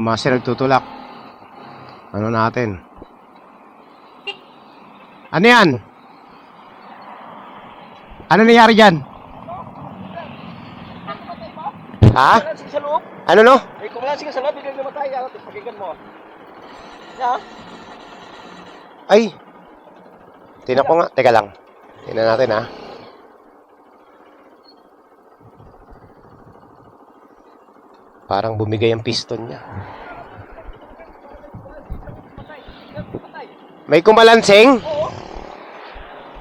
Master nagtutulak. Ano natin? Ano yan? Ano nangyari dyan? Ha? Sa loob. Ano no? Eh, kumalansing ka sa loob, biglang namatay. Ano, pakinggan mo. Ya. Ay! Tinan ko nga. Teka lang. Tingnan natin ha. Parang bumigay ang piston niya. May kumalansing? Oo.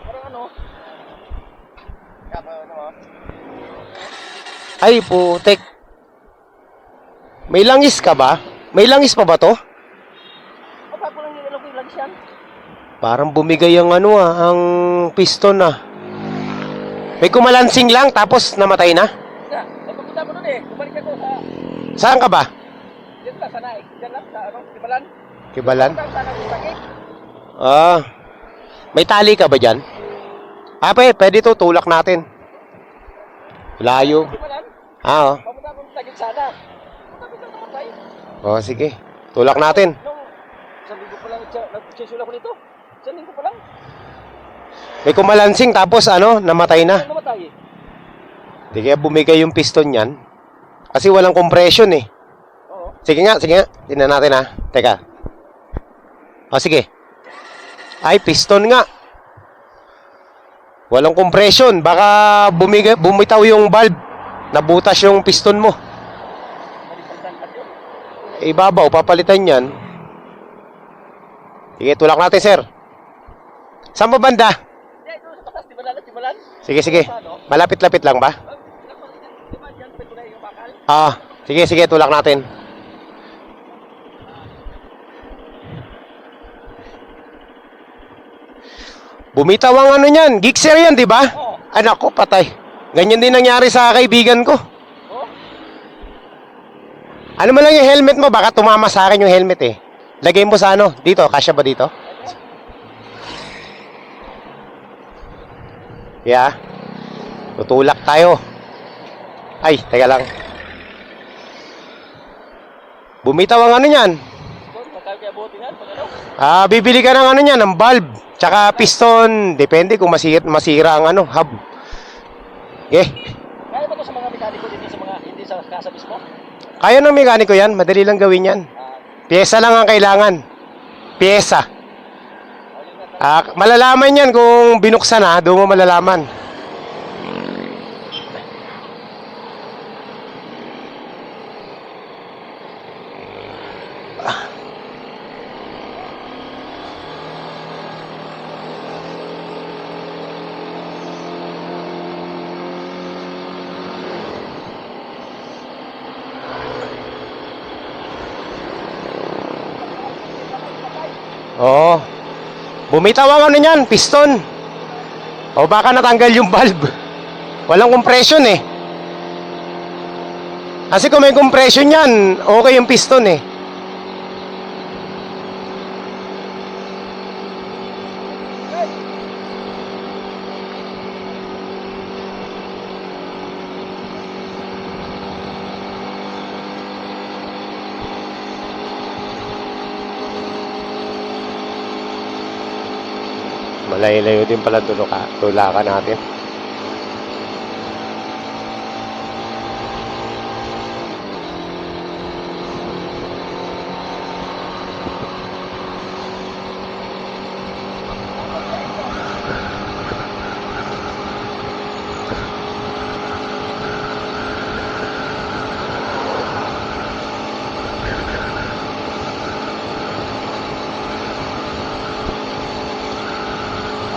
Parang ano. Ay, putek. May langis ka ba? May langis pa ba to? Baka ko lang yung alam ko yung langis yan. Parang bumigay ang ano ah, ang piston ah. May kumalansing lang tapos namatay na? Kaya, nagpupunta ko doon eh. Bumalik ako sa... Saan ka ba? Dito lang, sana eh. Diyan lang, sa ano. Kibalan? Yung sakit? Ah. May tali ka ba dyan? Ah, pe, pwede to, tulak natin. Layo. Ah, oh. Ko sana. Ko. Oh, sige. Tulak natin. Isang linggo pa lang, nagsisul ako nito. Isang linggo pa lang. May kumalansing tapos ano, namatay na. Namatay eh? Di kaya bumigay yung piston yan. Kasi walang compression eh. Oo. Sige nga, sige nga. Tingnan natin ha. Teka. O sige. Ay, piston nga. Walang compression. Baka bumigay, bumitaw yung valve. Nabutas yung piston mo. Ibabaw, papalitan yan. Sige, tulak natin, sir. Saan ba banda? Sige, sige. Malapit-lapit lang ba? Ah, sige, sige, tulak natin. Bumitaw ang ano niyan, gixer yan, di ba? Oo. Anak ko, patay. Ganyan din nangyari sa kaibigan ko. Oo. Ano mo lang yung helmet mo, baka tumama sa akin yung helmet eh. Lagay mo sa ano, dito, kasya ba dito? Yeah. Tutulak tayo. Ay, teka lang. Bumitaw ang ano niyan. Magkano kaya buti yan? Pag ano? Ah, bibili ka ng ano niyan, ng bulb. Tsaka piston, depende kung masira, masira ang ano, hub. Eh, Kaya ba ito sa mga mekaniko dito sa mga, hindi sa kasa mismo? kaya ng mekaniko yan, madali lang gawin yan. Ah, Pyesa lang ang kailangan. Nga. Ah, malalaman yan kung binuksan na, doon mo malalaman. Oo. Bumitaw ang ano niyan, piston. O baka natanggal yung valve. Walang compression eh. Kasi kung may compression yan, okay yung piston eh. Malayo-layo din pala tuluka, tulakan natin.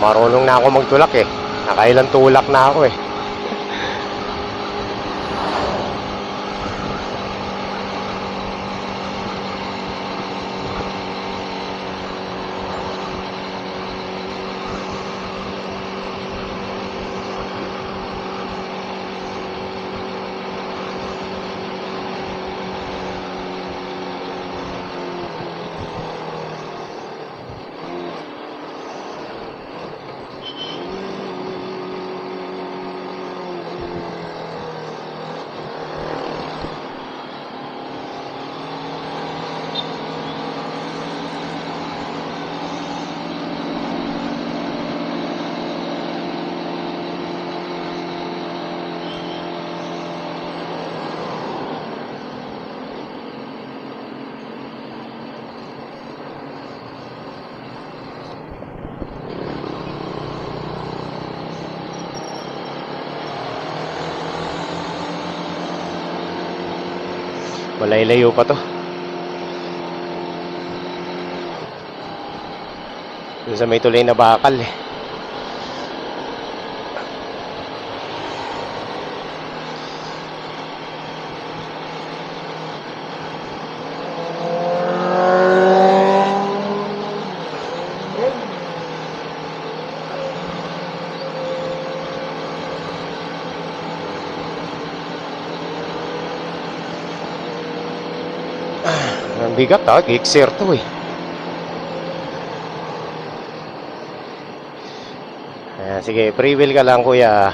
Marunong na ako magtulak eh. Nakailang tulak na ako eh. Malay-layo pa to. Doon sa may tulay na bakal eh. Ang bigat ha, gixer to eh. Ayan, sige, free wheel ka lang kuya.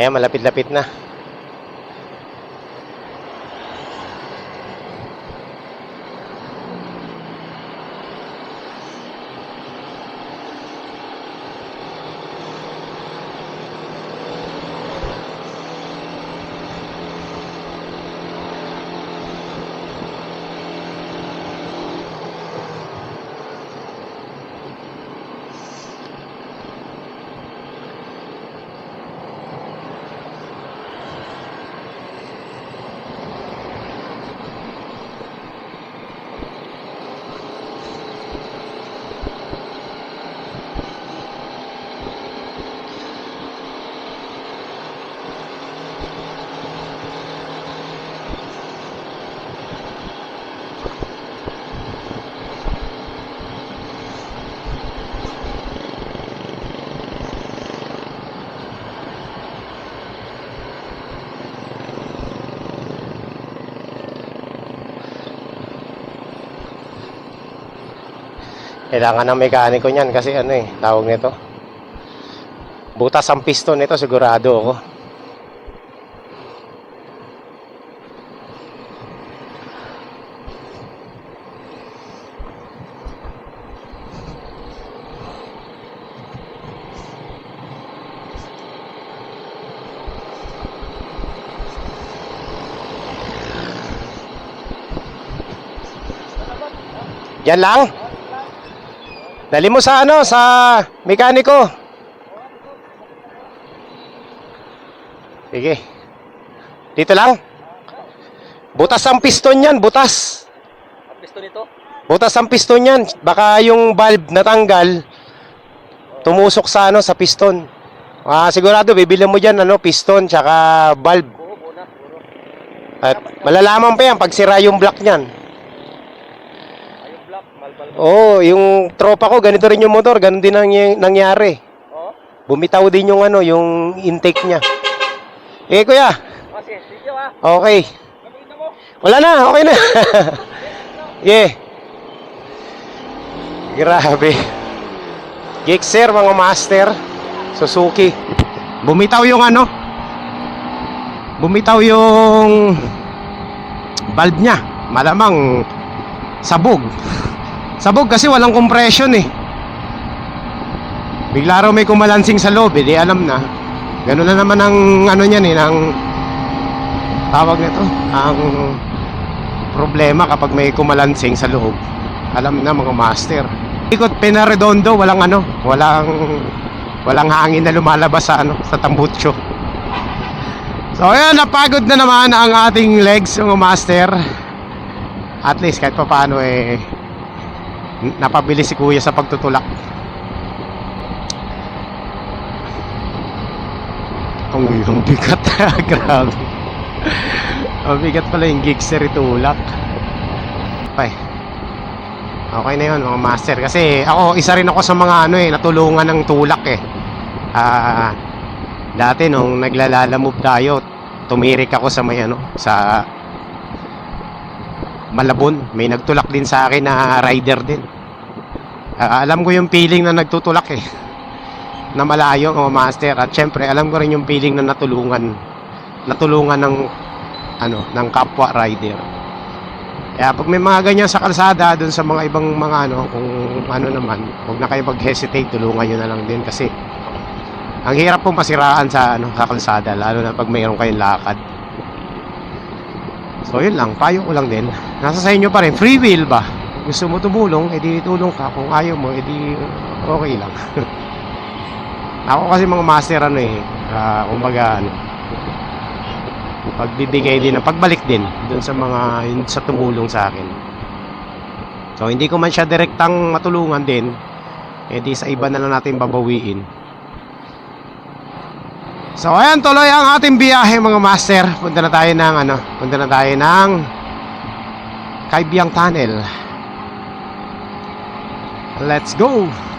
Ayan, malapit-lapit na. Kailangan ng mekaniko niyan kasi ano eh, tawag nito. Butas ang piston nito, sigurado ako. Yan lang? Dali mo sa ano, sa mekaniko. Sige. Dito lang. Butas ang piston yan, butas. Ang pisto nito. Butas ang piston yan. Baka yung valve natanggal, tumusok sa ano, sa piston. Ah, sigurado, bibili mo dyan, ano, piston, tsaka valve. At malalaman pa yan pag sira yung block niyan. Oo, yung tropa ko, ganito rin yung motor, ganun din ang nangyari. Oo. Bumitaw din yung ano, yung intake niya. Eh, kuya, Kasi, sige ah. okay. Gamitin mo. Wala na, okay na. yeah. Grabe. Gixxer, mga master. Suzuki. Bumitaw yung ano. Bumitaw yung valve niya. Malamang sabog. Sabog kasi walang compression eh. Bigla raw may kumalansing sa loob, eh, di alam na. Ganun na naman ang ano niyan eh, ng tawag nito, ang problema kapag may kumalansing sa loob. Alam na mga master. Ikot pinaredondo, walang ano, walang walang hangin na lumalabas sa ano, sa tambutso. So ayan, napagod na naman ang ating legs mga master. At least kahit pa paano eh napabilis si kuya sa pagtutulak. Ang ang bigat. Grabe. Ang bigat pala yung gigster itulak. Okay. Okay na yun mga master. Kasi ako, isa rin ako sa mga ano eh, natulungan ng tulak eh. Ah, dati nung naglalalamove tayo, tumirik ako sa may ano, sa Malabon. May nagtulak din sa akin na rider din. Ah, alam ko yung feeling na nagtutulak eh. Na malayo mga master. At syempre alam ko rin yung feeling na natulungan. Natulungan ng ano ng kapwa rider. Kaya pag may mga ganyan sa kalsada dun sa mga ibang mga ano kung ano naman huwag na kayo mag-hesitate tulungan nyo na lang din. Kasi ang hirap pong masiraan sa ano sa kalsada lalo na pag mayroon kayong lakad. So yun lang. Payo ko lang din. Nasa sa inyo pa rin. Free will ba gusto mo tumulong edi tulong ka kung ayaw mo edi okay lang Ako kasi mga master ano eh, ah, kumbaga ano, pagbibigay din pagbalik din dun sa mga yun sa tumulong sa akin. So hindi ko man siya direktang matulungan din, eh di sa iba na lang natin babawiin. So ayan tuloy ang ating biyahe mga master. Punta na tayo ng ano, punta na tayo ng Kaibiyang Tunnel. Let's go!